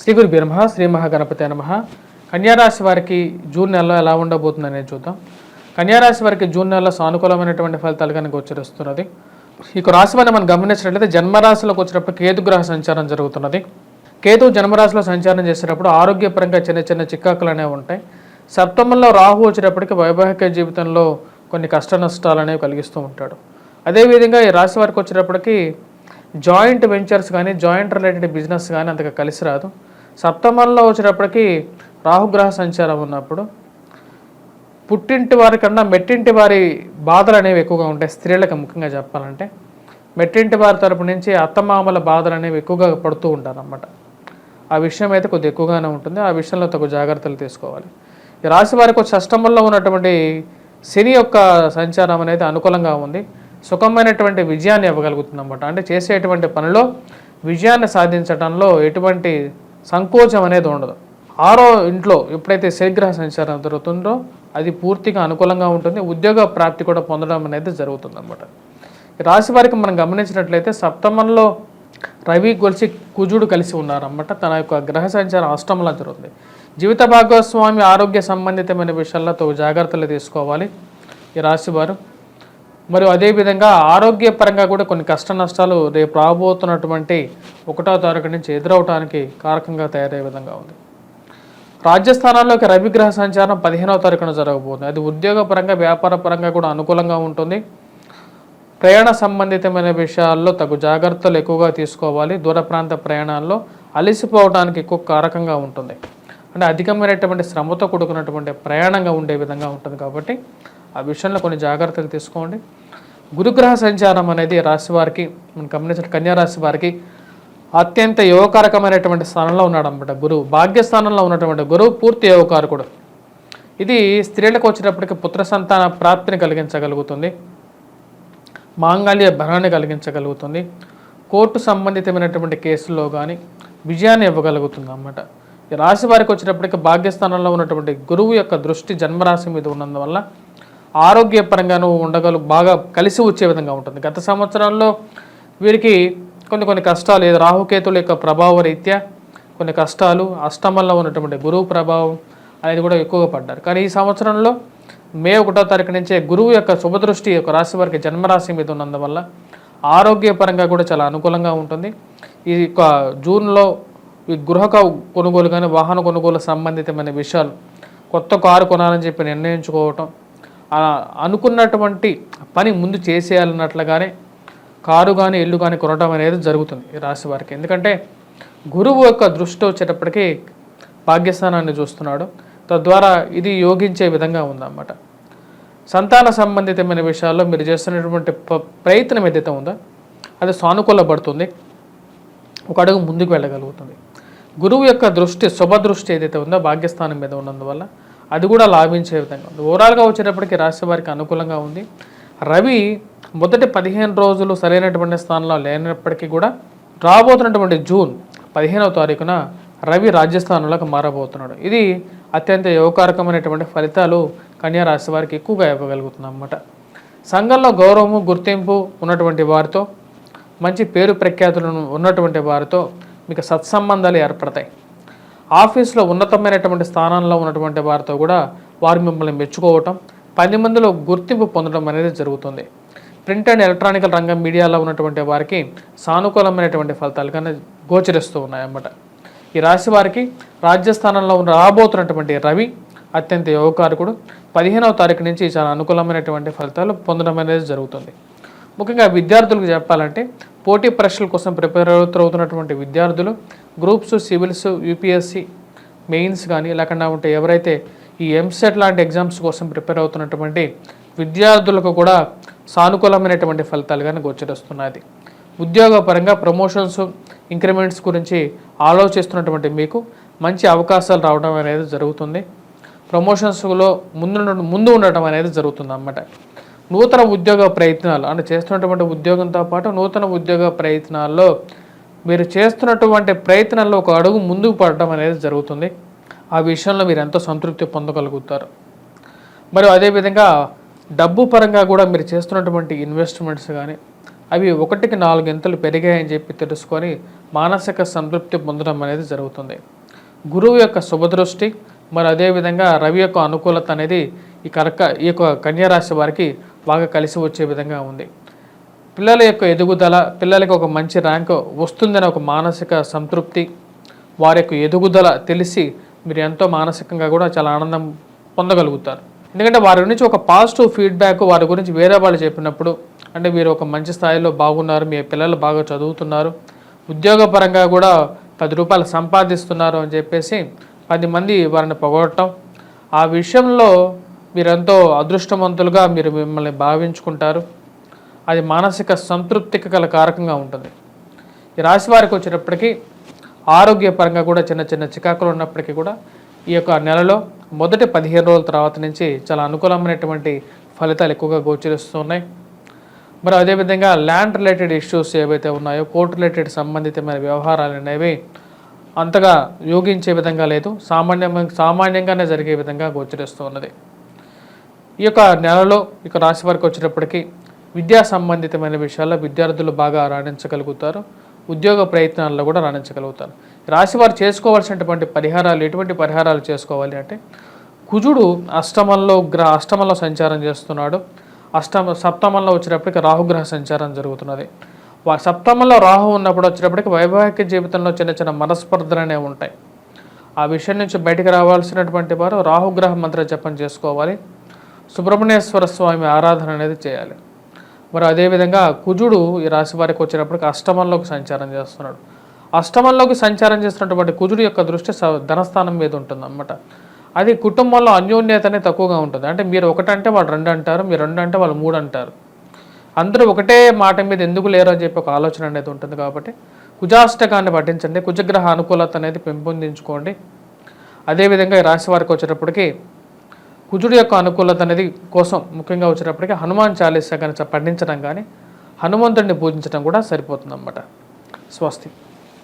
శ్రీ గురు బ్రహ్మ శ్రీ మహాగణపతి నమ. కన్యారాశి వారికి జూన్ నెలలో ఎలా ఉండబోతుంది అనేది చూద్దాం. కన్యారాశి వారికి జూన్ నెలలో సానుకూలమైనటువంటి ఫలితాలు కనుక గోచరిస్తున్నది ఇక రాశి వారిని మనం గమనించినట్లయితే జన్మరాశిలోకి వచ్చినప్పుడు కేతు గ్రహ సంచారం జరుగుతున్నది. కేతు జన్మరాశిలో సంచారం చేసేటప్పుడు ఆరోగ్యపరంగా చిన్న చిన్న చిక్కాకులు అనేవి ఉంటాయి. సప్తమంలో రాహు వచ్చేటప్పటికి వైవాహిక జీవితంలో కొన్ని కష్ట నష్టాలు అనేవి కలిగిస్తూ ఉంటాడు. అదేవిధంగా ఈ రాశి వారికి వచ్చేటప్పటికి జాయింట్ వెంచర్స్ కానీ జాయింట్ రిలేటెడ్ బిజినెస్ కానీ అంతగా కలిసి రాదు. సప్తమంలో వచ్చినప్పటికీ రాహుగ్రహ సంచారం ఉన్నప్పుడు పుట్టింటి వారి కన్నా మెట్టింటి వారి బాధలు అనేవి ఎక్కువగా ఉంటాయి స్త్రీలకు ముఖ్యంగా చెప్పాలంటే. మెట్టింటి వారి తరపు నుంచి అత్తమామల బాధలు అనేవి ఎక్కువగా పడుతూ ఉంటారన్నమాట. ఆ విషయం అయితే కొద్దిగా ఎక్కువగానే ఉంటుంది. ఆ విషయంలో తగు జాగ్రత్తలు తీసుకోవాలి. ఈ రాశి వారికి వచ్చి ఉన్నటువంటి శని యొక్క సంచారం అనేది అనుకూలంగా ఉంది. సుఖమైనటువంటి విజయాన్ని ఇవ్వగలుగుతుంది అనమాట అంటే చేసేటువంటి పనిలో విజయాన్ని సాధించడంలో ఎటువంటి సంకోచం అనేది ఉండదు. ఆరో ఇంట్లో ఎప్పుడైతే శనిగ్రహ సంచారం జరుగుతుందో అది పూర్తిగా అనుకూలంగా ఉంటుంది. ఉద్యోగ ప్రాప్తి కూడా పొందడం అనేది జరుగుతుంది అనమాట రాశి వారికి మనం గమనించినట్లయితే సప్తమంలో రవి గొలిసి కుజుడు కలిసి ఉన్నారన్నమాట. తన యొక్క గ్రహ సంచారం అష్టమంలో జరుగుతుంది. జీవిత భాగస్వామి ఆరోగ్య సంబంధితమైన విషయాల్లో జాగ్రత్తలు తీసుకోవాలి. ఈ రాశి వారు మరియు అదేవిధంగా ఆరోగ్యపరంగా కూడా కొన్ని కష్ట నష్టాలు రేపు రాబోతున్నటువంటి ఒకటో తారీఖు నుంచి ఎదురవటానికి కారకంగా తయారయ్యే విధంగా ఉంది. రాజస్థానాల్లోకి రవిగ్రహ సంచారం పదిహేనవ తారీఖున జరగబోతుంది. అది ఉద్యోగపరంగా వ్యాపార పరంగా కూడా అనుకూలంగా ఉంటుంది. ప్రయాణ సంబంధితమైన విషయాల్లో తగు జాగ్రత్తలు ఎక్కువగా తీసుకోవాలి. దూర ప్రాంత ప్రయాణాల్లో అలసిపోవడానికి ఎక్కువ కారకంగా ఉంటుంది. అంటే అధికమైనటువంటి శ్రమతో కూడుకున్నటువంటి ప్రయాణంగా ఉండే విధంగా ఉంటుంది కాబట్టి ఆ విషయంలో కొన్ని జాగ్రత్తలు తీసుకోండి. గురుగ్రహ సంచారం అనేది రాశి వారికి మనం గమనించిన కన్యా రాశి వారికి అత్యంత యోగకారకమైనటువంటి స్థానంలో ఉన్నాడు అనమాట గురువు భాగ్యస్థానంలో ఉన్నటువంటి గురువు పూర్తి యోగకారకుడు. ఇది స్త్రీలకు వచ్చినప్పటికీ పుత్ర సంతాన ప్రాప్తిని కలిగించగలుగుతుంది. మాంగళ్య బలాన్ని కలిగించగలుగుతుంది. కోర్టు సంబంధితమైనటువంటి కేసుల్లో కానీ విజయాన్ని ఇవ్వగలుగుతుంది అన్నమాట ఈ రాశి వారికి వచ్చినప్పటికీ భాగ్యస్థానంలో ఉన్నటువంటి గురువు యొక్క దృష్టి జన్మరాశి మీద ఉన్నందువల్ల ఆరోగ్యపరంగాను ఉండగలు బాగా కలిసి వచ్చే విధంగా ఉంటుంది. గత సంవత్సరాల్లో వీరికి కొన్ని కొన్ని కష్టాలు ఏదో రాహుకేతుల యొక్క ప్రభావ రీత్యా కొన్ని కష్టాలు అష్టమంలో ఉన్నటువంటి గురువు ప్రభావం అనేది కూడా ఎక్కువగా పడ్డారు. కానీ ఈ సంవత్సరంలో మే ఒకటో తారీఖు నుంచే గురువు యొక్క శుభదృష్టి యొక్క రాశి వారికి జన్మరాశి మీద ఉన్నందువల్ల ఆరోగ్యపరంగా కూడా చాలా అనుకూలంగా ఉంటుంది. ఈ యొక్క జూన్లో ఈ గృహ కొనుగోలు కానీ వాహన కొనుగోలు సంబంధితమైన విషయాలు కొత్త కారు కొనాలని చెప్పి నిర్ణయించుకోవటం అనుకున్నటువంటి పని ముందు చేసేయాలన్నట్లుగానే కారు కానీ ఇల్లు కానీ కొనడం అనేది జరుగుతుంది ఈ రాశి వారికి. ఎందుకంటే గురువు యొక్క దృష్టి వచ్చేటప్పటికీ భాగ్యస్థానాన్ని చూస్తున్నాడు. తద్వారా ఇది యోగించే విధంగా ఉందన్నమాట. సంతాన సంబంధితమైన విషయాల్లో మీరు చేస్తున్నటువంటి ప్రయత్నం ఏదైతే ఉందో అది సానుకూలపడుతుంది. ఒక అడుగు ముందుకు వెళ్ళగలుగుతుంది. గురువు యొక్క దృష్టి శుభ దృష్టి ఏదైతే ఉందో భాగ్యస్థానం మీద ఉన్నందువల్ల అది కూడా లాభించే విధంగా ఉంది. ఓవరాల్గా వచ్చేటప్పటికి రాశి వారికి అనుకూలంగా ఉంది. రవి మొదటి పదిహేను రోజులు సరైనటువంటి స్థానంలో లేనప్పటికీ కూడా రాబోతున్నటువంటి జూన్ పదిహేనవ తారీఖున రవి రాజ్యస్థానంలోకి మారబోతున్నాడు. ఇది అత్యంత యోగకారకమైనటువంటి ఫలితాలు కన్యా రాశి వారికి ఎక్కువగా ఇవ్వగలుగుతుందన్నమాట. సంఘంలో గౌరవము గుర్తింపు ఉన్నటువంటి వారితో మంచి పేరు ప్రఖ్యాతులను ఉన్నటువంటి వారితో మీకు సత్సంబంధాలు ఏర్పడతాయి. ఆఫీస్లో ఉన్నతమైనటువంటి స్థానంలో ఉన్నటువంటి వారితో కూడా వారు మిమ్మల్ని మెచ్చుకోవటం పది మందిలో గుర్తింపు పొందడం అనేది జరుగుతుంది. ప్రింట్ అండ్ ఎలక్ట్రానికల్ రంగం మీడియాలో ఉన్నటువంటి వారికి సానుకూలమైనటువంటి ఫలితాలు కానీ గోచరిస్తూ ఉన్నాయన్నమాట. ఈ రాశి వారికి రాజ్యస్థానంలో ఉన్న రాబోతున్నటువంటి రవి అత్యంత యోగకారకుడు. పదిహేనవ తారీఖు నుంచి చాలా అనుకూలమైనటువంటి ఫలితాలు పొందడం అనేది జరుగుతుంది. ముఖ్యంగా విద్యార్థులకు చెప్పాలంటే పోటీ పరీక్షల కోసం ప్రిపేర్ అవుతున్నటువంటి విద్యార్థులు గ్రూప్స్ సివిల్స్ యూపీఎస్సి మెయిన్స్ కానీ లేకుండా ఉంటే ఎవరైతే ఈ ఎంసెట్ లాంటి ఎగ్జామ్స్ కోసం ప్రిపేర్ అవుతున్నటువంటి విద్యార్థులకు కూడా సానుకూలమైనటువంటి ఫలితాలు కానీ గోచరిస్తున్నది ఉద్యోగపరంగా ప్రమోషన్స్ ఇంక్రిమెంట్స్ గురించి ఆలోచిస్తున్నటువంటి మీకు మంచి అవకాశాలు రావడం అనేది జరుగుతుంది. ప్రమోషన్స్లో ముందు ముందు ఉండటం అనేది జరుగుతుంది అన్నమాట నూతన ఉద్యోగ ప్రయత్నాలు అంటే చేస్తున్నటువంటి ఉద్యోగంతో పాటు నూతన ఉద్యోగ ప్రయత్నాల్లో మీరు చేస్తున్నటువంటి ప్రయత్నాల్లో ఒక అడుగు ముందుకు పడటం అనేది జరుగుతుంది. ఆ విషయంలో మీరు ఎంతో సంతృప్తి పొందగలుగుతారు. మరియు అదేవిధంగా డబ్బు పరంగా కూడా మీరు చేస్తున్నటువంటి ఇన్వెస్ట్మెంట్స్ కానీ అవి ఒకటికి నాలుగింతలు పెరిగాయని చెప్పి తెలుసుకొని మానసిక సంతృప్తి పొందడం అనేది జరుగుతుంది. గురువు యొక్క శుభదృష్టి మరి అదేవిధంగా రవి యొక్క అనుకూలత అనేది ఈ కర్క ఈ యొక్క కన్యారాశి వారికి బాగా కలిసి వచ్చే విధంగా ఉంది. పిల్లల యొక్క ఎదుగుదల పిల్లలకి ఒక మంచి ర్యాంక్ వస్తుందని ఒక మానసిక సంతృప్తి వారి యొక్క ఎదుగుదల తెలిసి మీరు ఎంతో మానసికంగా కూడా చాలా ఆనందం పొందగలుగుతారు. ఎందుకంటే వారి నుంచి ఒక పాజిటివ్ ఫీడ్బ్యాక్ వారి గురించి వేరే వాళ్ళు చెప్పినప్పుడు అంటే మీరు ఒక మంచి స్థాయిలో బాగున్నారు మీ పిల్లలు బాగా చదువుతున్నారు ఉద్యోగపరంగా కూడా పది రూపాయలు సంపాదిస్తున్నారు అని చెప్పేసి పది మంది వారిని పొగడటం ఆ విషయంలో మీరెంతో అదృష్టవంతులుగా మీరు మిమ్మల్ని భావించుకుంటారు. అది మానసిక సంతృప్తికి గల కారకంగా ఉంటుంది. ఈ రాశి వారికి వచ్చేటప్పటికీ ఆరోగ్యపరంగా కూడా చిన్న చిన్న చికాకులు ఉన్నప్పటికీ కూడా ఈ యొక్క నెలలో మొదటి పదిహేను రోజుల తర్వాత నుంచి చాలా అనుకూలమైనటువంటి ఫలితాలు ఎక్కువగా గోచరిస్తున్నాయి మరి అదేవిధంగా ల్యాండ్ రిలేటెడ్ ఇష్యూస్ ఏవైతే ఉన్నాయో కోర్టు రిలేటెడ్ సంబంధితమైన వ్యవహారాలు అనేవి అంతగా యోగించే విధంగా లేదు. సామాన్య సామాన్యంగానే జరిగే విధంగా గోచరిస్తూ ఉన్నది. ఈ యొక్క నెలలో ఇక రాశి వారికి వచ్చేటప్పటికీ విద్యా సంబంధితమైన విషయాల్లో విద్యార్థులు బాగా రాణించగలుగుతారు. ఉద్యోగ ప్రయత్నాల్లో కూడా రాణించగలుగుతారు. రాశి వారు చేసుకోవాల్సినటువంటి పరిహారాలు ఎటువంటి పరిహారాలు చేసుకోవాలి అంటే కుజుడు అష్టమంలో గ్రహ అష్టమంలో సంచారం చేస్తున్నాడు. అష్టమ సప్తమంలో వచ్చేటప్పటికి రాహుగ్రహ సంచారం జరుగుతున్నది. వా సప్తమంలో రాహు ఉన్నప్పుడు వచ్చేటప్పటికి వైవాహిక జీవితంలో చిన్న చిన్న మనస్పర్ధలు అనేవి ఉంటాయి. ఆ విషయం నుంచి బయటకు రావాల్సినటువంటి వారు రాహుగ్రహ మంత్ర జపం చేసుకోవాలి. సుబ్రహ్మణ్యేశ్వర స్వామి ఆరాధన అనేది చేయాలి. మరి అదేవిధంగా కుజుడు ఈ రాశి వారికి వచ్చినప్పటికి అష్టమంలోకి సంచారం చేస్తున్నాడు. అష్టమంలోకి సంచారం చేస్తున్నటువంటి కుజుడు యొక్క దృష్టి స- ధనస్థానం మీద ఉంటుంది అన్నమాట అది కుటుంబంలో అన్యోన్యత అనేది తక్కువగా ఉంటుంది. అంటే మీరు ఒకటంటే వాళ్ళు రెండు అంటారు మీరు రెండు అంటే వాళ్ళు మూడు అంటారు అందరూ ఒకటే మాట మీద ఎందుకు లేరు అని చెప్పి ఒక ఆలోచన అనేది ఉంటుంది కాబట్టి కుజాష్టకాన్ని పఠించండి. కుజగ్రహ అనుకూలత అనేది పెంపొందించుకోండి. అదేవిధంగా ఈ రాశి వారికి వచ్చేటప్పటికి కుజుడు యొక్క అనుకూలత అనేది కోసం ముఖ్యంగా వచ్చేటప్పటికి హనుమాన్ చాలీసా కానీ పఠించడం కానీ హనుమంతుడిని పూజించడం కూడా సరిపోతుంది అన్నమాట స్వస్తి.